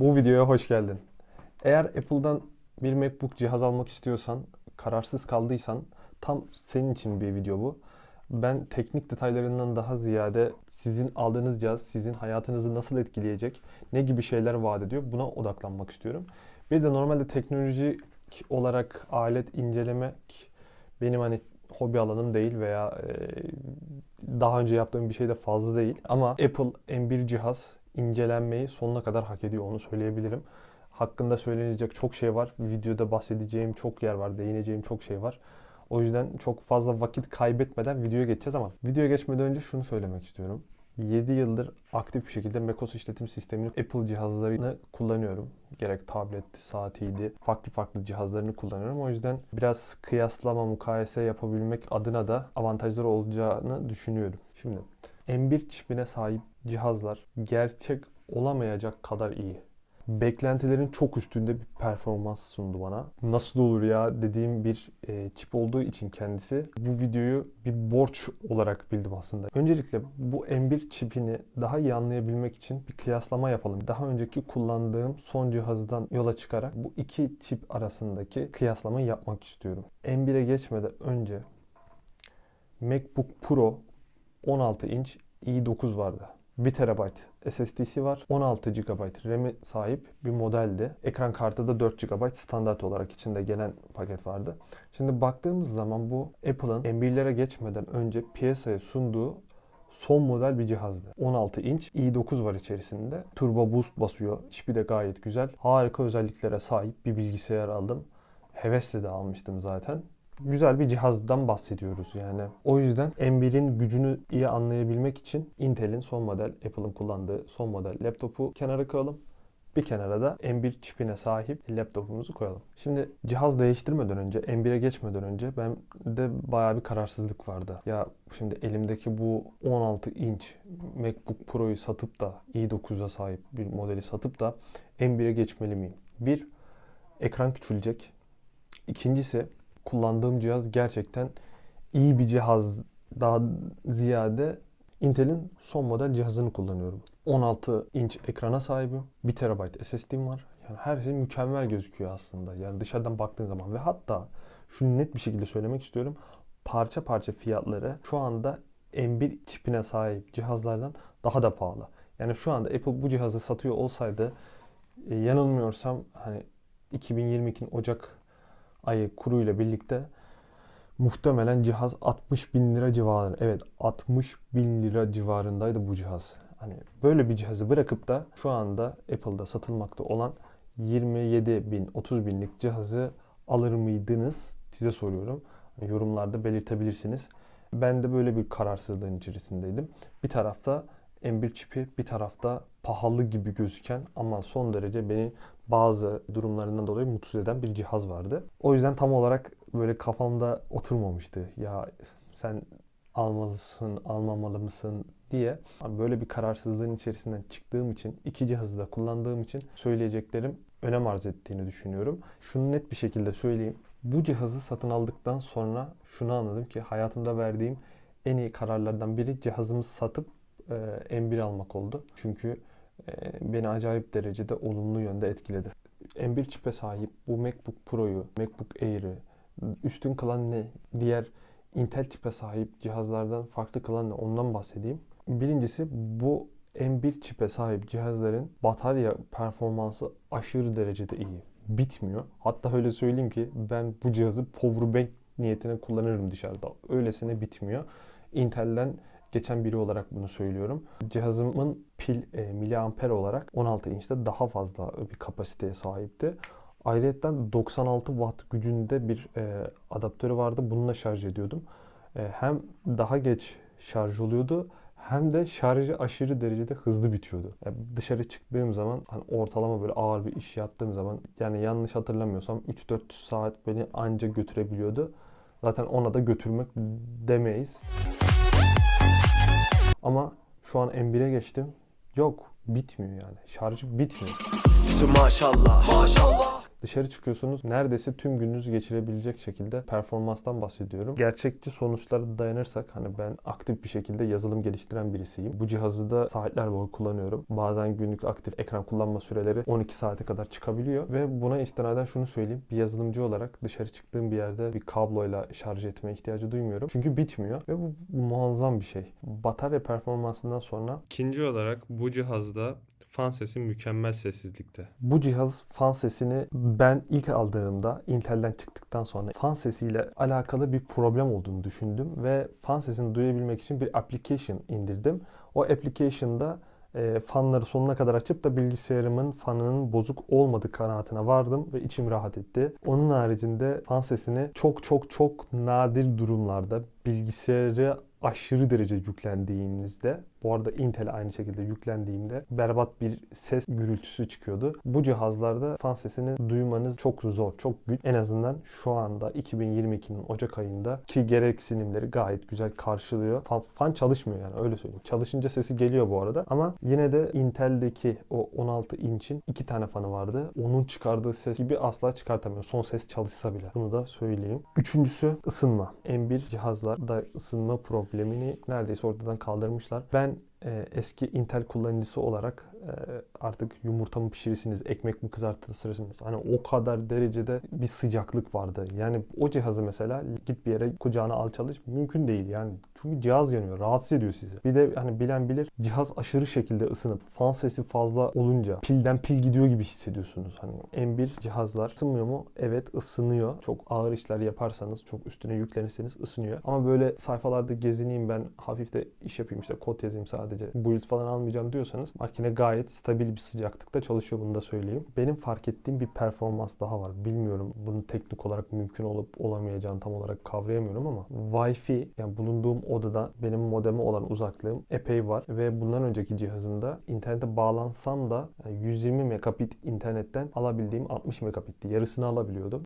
Bu videoya hoş geldin. Eğer Apple'dan bir MacBook cihaz almak istiyorsan, kararsız kaldıysan tam senin için bir video bu. Ben teknik detaylarından daha ziyade sizin aldığınız cihaz sizin hayatınızı nasıl etkileyecek, ne gibi şeyler vaat ediyor buna odaklanmak istiyorum. Bir de normalde teknolojik olarak alet incelemek benim hani hobi alanım değil veya daha önce yaptığım bir şey de fazla değil. Ama Apple M1 cihaz incelenmeyi sonuna kadar hak ediyor onu söyleyebilirim. Hakkında söylenecek çok şey var. Videoda bahsedeceğim çok yer var. Değineceğim çok şey var. O yüzden çok fazla vakit kaybetmeden videoya geçeceğiz ama videoya geçmeden önce şunu söylemek istiyorum. 7 yıldır aktif bir şekilde macOS işletim sistemini Apple cihazlarını kullanıyorum. Gerek tabletti, saatiydi, farklı farklı cihazlarını kullanıyorum. O yüzden biraz kıyaslama, mukayese yapabilmek adına da avantajları olacağını düşünüyorum. Şimdi M1 çipine sahip cihazlar gerçek olamayacak kadar iyi. Beklentilerin çok üstünde bir performans sundu bana. Nasıl olur ya dediğim bir e, çip olduğu için kendisi bu videoyu bir borç olarak bildim aslında. Öncelikle bu M1 çipini daha iyi anlayabilmek için bir kıyaslama yapalım. Daha önceki kullandığım son cihazdan yola çıkarak bu iki çip arasındaki kıyaslamayı yapmak istiyorum. M1'e geçmeden önce MacBook Pro 16 inç i9 vardı. 1 TB SSD'si var. 16 GB RAM'i sahip bir modeldi. Ekran kartı da 4 GB standart olarak içinde gelen paket vardı. Şimdi baktığımız zaman bu Apple'ın M1'lere geçmeden önce piyasaya sunduğu son model bir cihazdı. 16 inç i9 var içerisinde. Turbo boost basıyor. Çipi de gayet güzel. Harika özelliklere sahip bir bilgisayar aldım. Hevesle de almıştım zaten güzel bir cihazdan bahsediyoruz yani. O yüzden M1'in gücünü iyi anlayabilmek için Intel'in son model, Apple'ın kullandığı son model laptopu kenara koyalım. Bir kenara da M1 çipine sahip laptopumuzu koyalım. Şimdi cihaz değiştirmeden önce, M1'e geçmeden önce ben de bayağı bir kararsızlık vardı. Ya şimdi elimdeki bu 16 inç MacBook Pro'yu satıp da i9'a sahip bir modeli satıp da M1'e geçmeli miyim? Bir, ekran küçülecek. İkincisi kullandığım cihaz gerçekten iyi bir cihaz daha ziyade Intel'in son model cihazını kullanıyorum. 16 inç ekrana sahibim. 1 TB SSD'm var. Yani her şey mükemmel gözüküyor aslında. Yani dışarıdan baktığın zaman ve hatta şunu net bir şekilde söylemek istiyorum. Parça parça fiyatları şu anda M1 çipine sahip cihazlardan daha da pahalı. Yani şu anda Apple bu cihazı satıyor olsaydı e, yanılmıyorsam hani 2022'nin Ocak ayı kuruyla birlikte muhtemelen cihaz 60 bin lira civarında. Evet 60 bin lira civarındaydı bu cihaz. Hani böyle bir cihazı bırakıp da şu anda Apple'da satılmakta olan 27 bin 30 binlik cihazı alır mıydınız? Size soruyorum. Yorumlarda belirtebilirsiniz. Ben de böyle bir kararsızlığın içerisindeydim. Bir tarafta M1 çipi, bir tarafta pahalı gibi gözüken ama son derece beni bazı durumlarından dolayı mutsuz eden bir cihaz vardı. O yüzden tam olarak böyle kafamda oturmamıştı. Ya sen almalısın, almamalı mısın diye. Böyle bir kararsızlığın içerisinden çıktığım için, iki cihazı da kullandığım için söyleyeceklerim önem arz ettiğini düşünüyorum. Şunu net bir şekilde söyleyeyim. Bu cihazı satın aldıktan sonra şunu anladım ki hayatımda verdiğim en iyi kararlardan biri cihazımı satıp e, M1 almak oldu. Çünkü beni acayip derecede olumlu yönde etkiledi. M1 çipe sahip bu MacBook Pro'yu, MacBook Air'i üstün kılan ne? Diğer Intel çipe sahip cihazlardan farklı kılan ne? Ondan bahsedeyim. Birincisi bu M1 çipe sahip cihazların batarya performansı aşırı derecede iyi. Bitmiyor. Hatta öyle söyleyeyim ki ben bu cihazı powerbank niyetine kullanırım dışarıda. Öylesine bitmiyor. Intel'den geçen biri olarak bunu söylüyorum. Cihazımın pil e, miliamper olarak 16 inçte daha fazla bir kapasiteye sahipti. Ayrıca 96 watt gücünde bir e, adaptörü vardı. Bununla şarj ediyordum. E, hem daha geç şarj oluyordu hem de şarjı aşırı derecede hızlı bitiyordu. Yani dışarı çıktığım zaman hani ortalama böyle ağır bir iş yaptığım zaman yani yanlış hatırlamıyorsam 3-4 saat beni anca götürebiliyordu. Zaten ona da götürmek demeyiz. Ama şu an M1'e geçtim. Yok bitmiyor yani. Şarjı bitmiyor. Maşallah. Maşallah. Dışarı çıkıyorsunuz neredeyse tüm gününüzü geçirebilecek şekilde performanstan bahsediyorum. Gerçekçi sonuçlara dayanırsak hani ben aktif bir şekilde yazılım geliştiren birisiyim. Bu cihazı da saatler boyu kullanıyorum. Bazen günlük aktif ekran kullanma süreleri 12 saate kadar çıkabiliyor ve buna istinaden şunu söyleyeyim. Bir yazılımcı olarak dışarı çıktığım bir yerde bir kabloyla şarj etmeye ihtiyacı duymuyorum. Çünkü bitmiyor ve bu muazzam bir şey. Batarya performansından sonra İkinci olarak bu cihazda fan sesi mükemmel sessizlikte. Bu cihaz fan sesini ben ilk aldığımda Intel'den çıktıktan sonra fan sesiyle alakalı bir problem olduğunu düşündüm ve fan sesini duyabilmek için bir application indirdim. O application'da e, fanları sonuna kadar açıp da bilgisayarımın fanının bozuk olmadığı kanaatine vardım ve içim rahat etti. Onun haricinde fan sesini çok çok çok nadir durumlarda bilgisayarı aşırı derece yüklendiğinizde bu arada Intel'e aynı şekilde yüklendiğimde berbat bir ses gürültüsü çıkıyordu. Bu cihazlarda fan sesini duymanız çok zor, çok güç. En azından şu anda 2022'nin Ocak ayında ki gereksinimleri gayet güzel karşılıyor. Fan, fan çalışmıyor yani öyle söyleyeyim. Çalışınca sesi geliyor bu arada ama yine de Intel'deki o 16 inçin iki tane fanı vardı. Onun çıkardığı ses gibi asla çıkartamıyor. Son ses çalışsa bile. Bunu da söyleyeyim. Üçüncüsü ısınma. M1 cihazlarda ısınma problemini neredeyse ortadan kaldırmışlar. Ben e, eski Intel kullanıcısı olarak artık yumurta mı pişirirsiniz, ekmek mi kızartırsınız? Hani o kadar derecede bir sıcaklık vardı. Yani o cihazı mesela git bir yere kucağına al çalış mümkün değil yani. Çünkü cihaz yanıyor, rahatsız ediyor sizi. Bir de hani bilen bilir cihaz aşırı şekilde ısınıp fan sesi fazla olunca pilden pil gidiyor gibi hissediyorsunuz. Hani M1 cihazlar ısınmıyor mu? Evet ısınıyor. Çok ağır işler yaparsanız, çok üstüne yüklenirseniz ısınıyor. Ama böyle sayfalarda gezineyim ben hafif de iş yapayım işte kod yazayım sadece build falan almayacağım diyorsanız makine gayet stabil bir sıcaklıkta çalışıyor bunu da söyleyeyim. Benim fark ettiğim bir performans daha var. Bilmiyorum bunun teknik olarak mümkün olup olamayacağını tam olarak kavrayamıyorum ama Wi-Fi yani bulunduğum odada benim modeme olan uzaklığım epey var ve bundan önceki cihazımda internete bağlansam da yani 120 megabit internetten alabildiğim 60 megabitti. Yarısını alabiliyordum.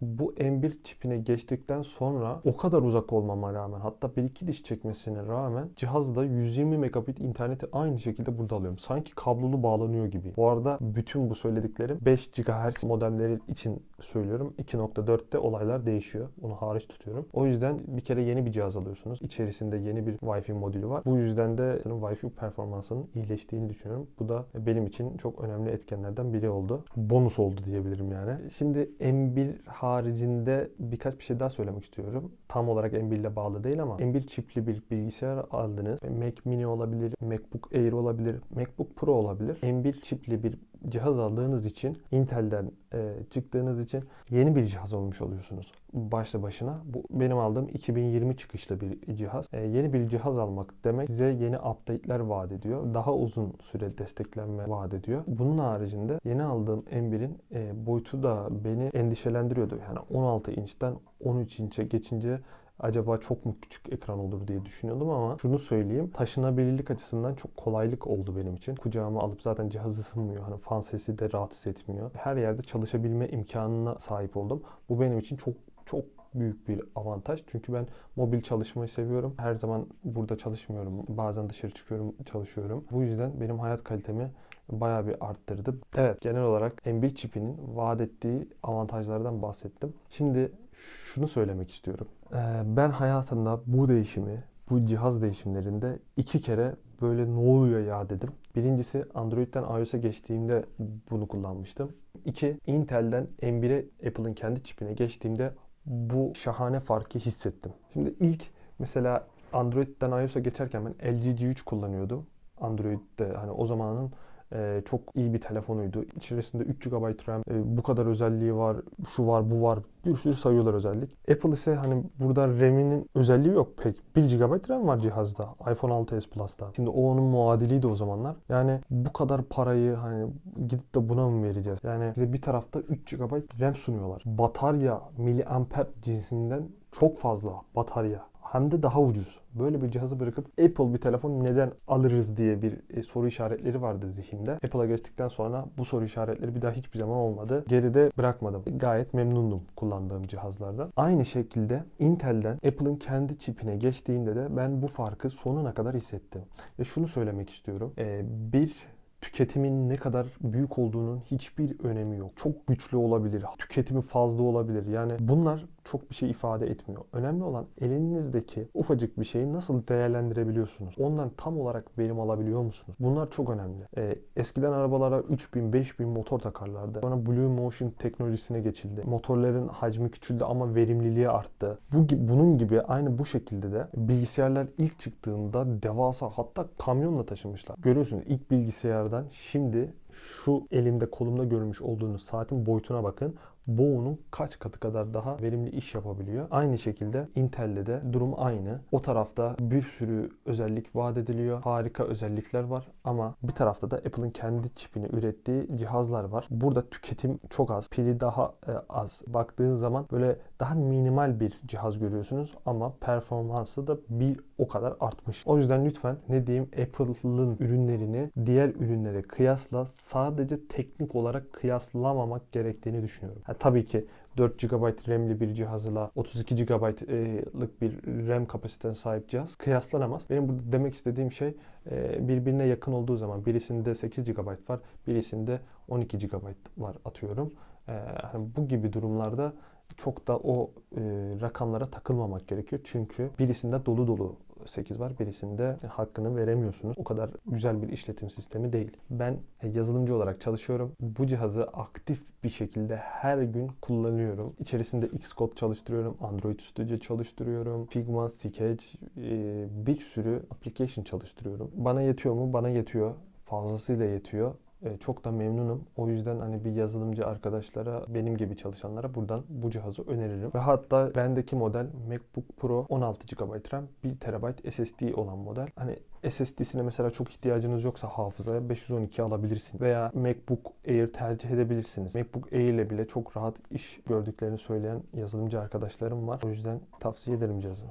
Bu M1 çipine geçtikten sonra o kadar uzak olmama rağmen hatta bir iki diş çekmesine rağmen cihazda 120 megabit interneti aynı şekilde burada alıyorum. Sanki kablolu bağlanıyor gibi. Bu arada bütün bu söylediklerim 5 GHz modemleri için söylüyorum. 2.4'te olaylar değişiyor. Onu hariç tutuyorum. O yüzden bir kere yeni bir cihaz alıyorsunuz. İçerisinde yeni bir Wi-Fi modülü var. Bu yüzden de Wi-Fi performansının iyileştiğini düşünüyorum. Bu da benim için çok önemli etkenlerden biri oldu. Bonus oldu diyebilirim yani. Şimdi M1 haricinde birkaç bir şey daha söylemek istiyorum. Tam olarak M1 ile bağlı değil ama M1 çipli bir bilgisayar aldınız. Mac Mini olabilir, MacBook Air olabilir, MacBook Pro olabilir. M1 çipli bir cihaz aldığınız için Intel'den e, çıktığınız için yeni bir cihaz olmuş oluyorsunuz başlı başına. Bu benim aldığım 2020 çıkışlı bir cihaz. E, yeni bir cihaz almak demek size yeni update'ler vaat ediyor. Daha uzun süre desteklenme vaat ediyor. Bunun haricinde yeni aldığım M1'in e, boyutu da beni endişelendiriyordu. Yani 16 inçten 13 inçe geçince acaba çok mu küçük ekran olur diye düşünüyordum ama şunu söyleyeyim. Taşınabilirlik açısından çok kolaylık oldu benim için. Kucağıma alıp zaten cihaz ısınmıyor. Hani fan sesi de rahatsız etmiyor. Her yerde çalışabilme imkanına sahip oldum. Bu benim için çok çok büyük bir avantaj. Çünkü ben mobil çalışmayı seviyorum. Her zaman burada çalışmıyorum. Bazen dışarı çıkıyorum, çalışıyorum. Bu yüzden benim hayat kalitemi bayağı bir arttırdı. Evet genel olarak M1 çipinin vaat ettiği avantajlardan bahsettim. Şimdi şunu söylemek istiyorum. Ee, ben hayatımda bu değişimi, bu cihaz değişimlerinde iki kere böyle ne oluyor ya dedim. Birincisi Android'den iOS'a geçtiğimde bunu kullanmıştım. İki, Intel'den M1'e Apple'ın kendi çipine geçtiğimde bu şahane farkı hissettim. Şimdi ilk mesela Android'den iOS'a geçerken ben LG G3 kullanıyordum. Android'de hani o zamanın e, çok iyi bir telefonuydu. İçerisinde 3 GB RAM, e, bu kadar özelliği var, şu var, bu var. Bir sürü sayıyorlar özellik. Apple ise hani burada RAM'inin özelliği yok pek. 1 GB RAM var cihazda. iPhone 6s Plus'ta. Şimdi o onun muadiliydi o zamanlar. Yani bu kadar parayı hani gidip de buna mı vereceğiz? Yani size bir tarafta 3 GB RAM sunuyorlar. Batarya miliamper cinsinden çok fazla batarya hem de daha ucuz. Böyle bir cihazı bırakıp Apple bir telefon neden alırız diye bir e, soru işaretleri vardı zihnimde. Apple'a geçtikten sonra bu soru işaretleri bir daha hiçbir zaman olmadı. Geride bırakmadım. Gayet memnundum kullandığım cihazlardan. Aynı şekilde Intel'den Apple'ın kendi çipine geçtiğimde de ben bu farkı sonuna kadar hissettim. Ve şunu söylemek istiyorum. Ee, bir tüketimin ne kadar büyük olduğunun hiçbir önemi yok. Çok güçlü olabilir, tüketimi fazla olabilir. Yani bunlar çok bir şey ifade etmiyor. Önemli olan elinizdeki ufacık bir şeyi nasıl değerlendirebiliyorsunuz? Ondan tam olarak verim alabiliyor musunuz? Bunlar çok önemli. Ee, eskiden arabalara 3000, 5000 motor takarlardı. Sonra Blue Motion teknolojisine geçildi. Motorların hacmi küçüldü ama verimliliği arttı. Bu bunun gibi aynı bu şekilde de bilgisayarlar ilk çıktığında devasa hatta kamyonla taşımışlar. Görüyorsunuz ilk bilgisayardan şimdi şu elimde kolumda görmüş olduğunuz saatin boyutuna bakın. Boğu'nun kaç katı kadar daha verimli iş yapabiliyor. Aynı şekilde Intel'de de durum aynı. O tarafta bir sürü özellik vaat ediliyor. Harika özellikler var ama bir tarafta da Apple'ın kendi çipini ürettiği cihazlar var. Burada tüketim çok az. Pili daha e, az. Baktığın zaman böyle daha minimal bir cihaz görüyorsunuz ama performansı da bir o kadar artmış. O yüzden lütfen ne diyeyim Apple'ın ürünlerini diğer ürünlere kıyasla sadece teknik olarak kıyaslamamak gerektiğini düşünüyorum. Ha, tabii ki 4 GB RAM'li bir cihazla 32 GB'lık bir RAM kapasitesine sahip cihaz kıyaslanamaz. Benim burada demek istediğim şey e, birbirine yakın olduğu zaman birisinde 8 GB var, birisinde 12 GB var atıyorum. E, hani bu gibi durumlarda çok da o e, rakamlara takılmamak gerekiyor. Çünkü birisinde dolu dolu 8 var, birisinde hakkını veremiyorsunuz. O kadar güzel bir işletim sistemi değil. Ben e, yazılımcı olarak çalışıyorum. Bu cihazı aktif bir şekilde her gün kullanıyorum. İçerisinde Xcode çalıştırıyorum, Android Studio çalıştırıyorum, Figma, Sketch, e, bir sürü application çalıştırıyorum. Bana yetiyor mu? Bana yetiyor. Fazlasıyla yetiyor. E, Çok da memnunum. O yüzden hani bir yazılımcı arkadaşlara, benim gibi çalışanlara buradan bu cihazı öneririm. Ve hatta bendeki model MacBook Pro 16 GB RAM, 1 TB SSD olan model. Hani SSD'sine mesela çok ihtiyacınız yoksa hafızaya 512 alabilirsiniz. Veya MacBook Air tercih edebilirsiniz. MacBook Air ile bile çok rahat iş gördüklerini söyleyen yazılımcı arkadaşlarım var. O yüzden tavsiye ederim cihazı.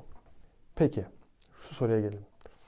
Peki, şu soruya gelelim.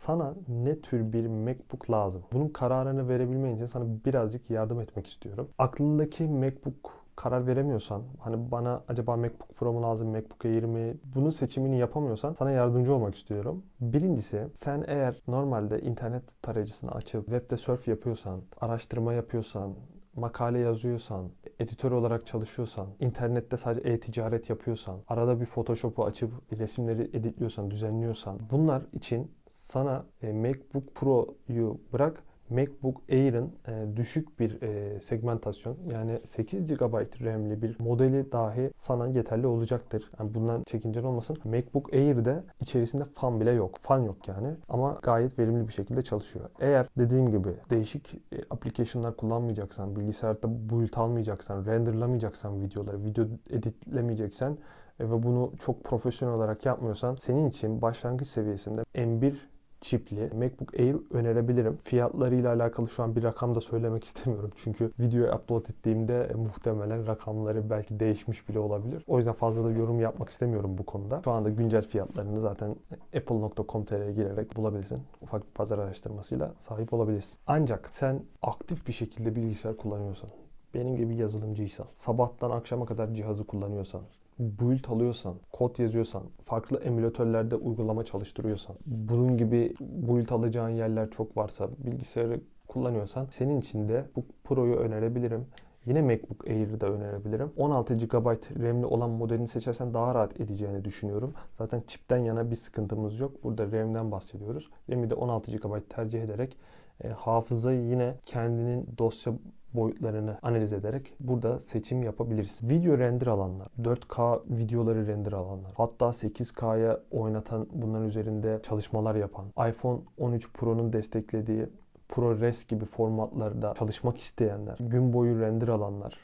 Sana ne tür bir MacBook lazım? Bunun kararını verebilmen için sana birazcık yardım etmek istiyorum. Aklındaki MacBook karar veremiyorsan, hani bana acaba MacBook Pro mu lazım, MacBook Air mi? Bunun seçimini yapamıyorsan sana yardımcı olmak istiyorum. Birincisi, sen eğer normalde internet tarayıcısını açıp webde surf yapıyorsan, araştırma yapıyorsan, makale yazıyorsan, editör olarak çalışıyorsan, internette sadece e-ticaret yapıyorsan, arada bir Photoshop'u açıp resimleri editliyorsan, düzenliyorsan bunlar için sana e, MacBook Pro'yu bırak MacBook Air'ın e, düşük bir e, segmentasyon yani 8 GB RAM'li bir modeli dahi sana yeterli olacaktır. Yani bundan çekincen olmasın. MacBook Air'de içerisinde fan bile yok. Fan yok yani ama gayet verimli bir şekilde çalışıyor. Eğer dediğim gibi değişik e, application'lar kullanmayacaksan, bilgisayarda build almayacaksan, renderlamayacaksan videoları, video editlemeyeceksen ve bunu çok profesyonel olarak yapmıyorsan senin için başlangıç seviyesinde M1 çipli MacBook Air önerebilirim. Fiyatlarıyla alakalı şu an bir rakam da söylemek istemiyorum. Çünkü videoyu upload ettiğimde e, muhtemelen rakamları belki değişmiş bile olabilir. O yüzden fazla da yorum yapmak istemiyorum bu konuda. Şu anda güncel fiyatlarını zaten apple.com.tr'ye girerek bulabilirsin. Ufak bir pazar araştırmasıyla sahip olabilirsin. Ancak sen aktif bir şekilde bilgisayar kullanıyorsan, benim gibi yazılımcıysan, sabahtan akşama kadar cihazı kullanıyorsan, build alıyorsan, kod yazıyorsan, farklı emülatörlerde uygulama çalıştırıyorsan, bunun gibi build alacağın yerler çok varsa, bilgisayarı kullanıyorsan senin için de bu Pro'yu önerebilirim. Yine MacBook Air'ı da önerebilirim. 16 GB RAM'li olan modelini seçersen daha rahat edeceğini düşünüyorum. Zaten çipten yana bir sıkıntımız yok. Burada RAM'den bahsediyoruz. RAM'i de 16 GB tercih ederek e, hafızayı yine kendinin dosya boyutlarını analiz ederek burada seçim yapabilirsin. Video render alanlar, 4K videoları render alanlar, hatta 8K'ya oynatan bunların üzerinde çalışmalar yapan, iPhone 13 Pro'nun desteklediği ProRes gibi formatlarda çalışmak isteyenler, gün boyu render alanlar,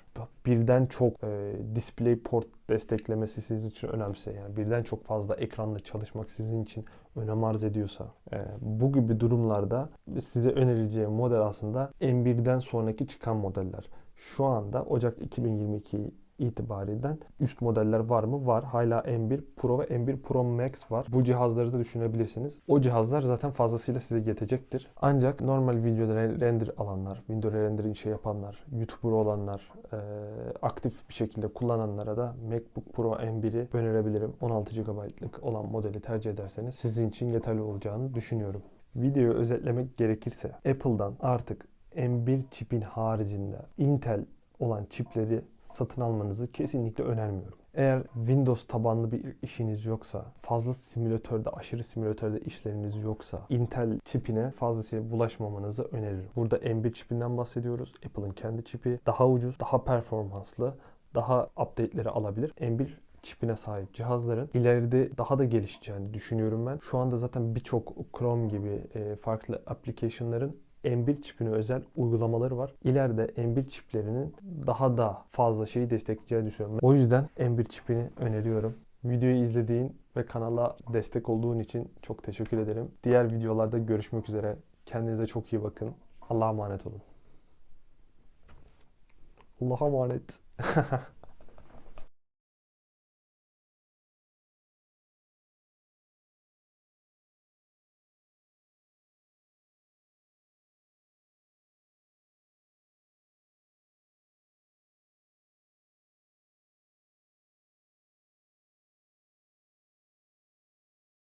birden çok e, DisplayPort desteklemesi sizin için önemse yani birden çok fazla ekranla çalışmak sizin için önem arz ediyorsa e, bu gibi durumlarda size önereceğim model aslında M1'den sonraki çıkan modeller. Şu anda Ocak 2022 itibariyle üst modeller var mı? Var. Hala M1 Pro ve M1 Pro Max var. Bu cihazları da düşünebilirsiniz. O cihazlar zaten fazlasıyla size yetecektir. Ancak normal video render alanlar, video rendering şey yapanlar, YouTuber olanlar, e, aktif bir şekilde kullananlara da MacBook Pro M1'i önerebilirim. 16 GB'lık olan modeli tercih ederseniz sizin için yeterli olacağını düşünüyorum. Videoyu özetlemek gerekirse Apple'dan artık M1 çipin haricinde Intel olan çipleri satın almanızı kesinlikle önermiyorum. Eğer Windows tabanlı bir işiniz yoksa, fazla simülatörde, aşırı simülatörde işleriniz yoksa, Intel çipine fazlasıyla bulaşmamanızı öneririm. Burada M1 çipinden bahsediyoruz. Apple'ın kendi çipi. Daha ucuz, daha performanslı, daha update'leri alabilir. M1 çipine sahip cihazların ileride daha da gelişeceğini düşünüyorum ben. Şu anda zaten birçok Chrome gibi e, farklı application'ların M1 çipine özel uygulamaları var. İleride M1 çiplerinin daha da fazla şeyi destekleyeceğini düşünüyorum. O yüzden M1 çipini öneriyorum. Videoyu izlediğin ve kanala destek olduğun için çok teşekkür ederim. Diğer videolarda görüşmek üzere. Kendinize çok iyi bakın. Allah'a emanet olun. Allah'a emanet.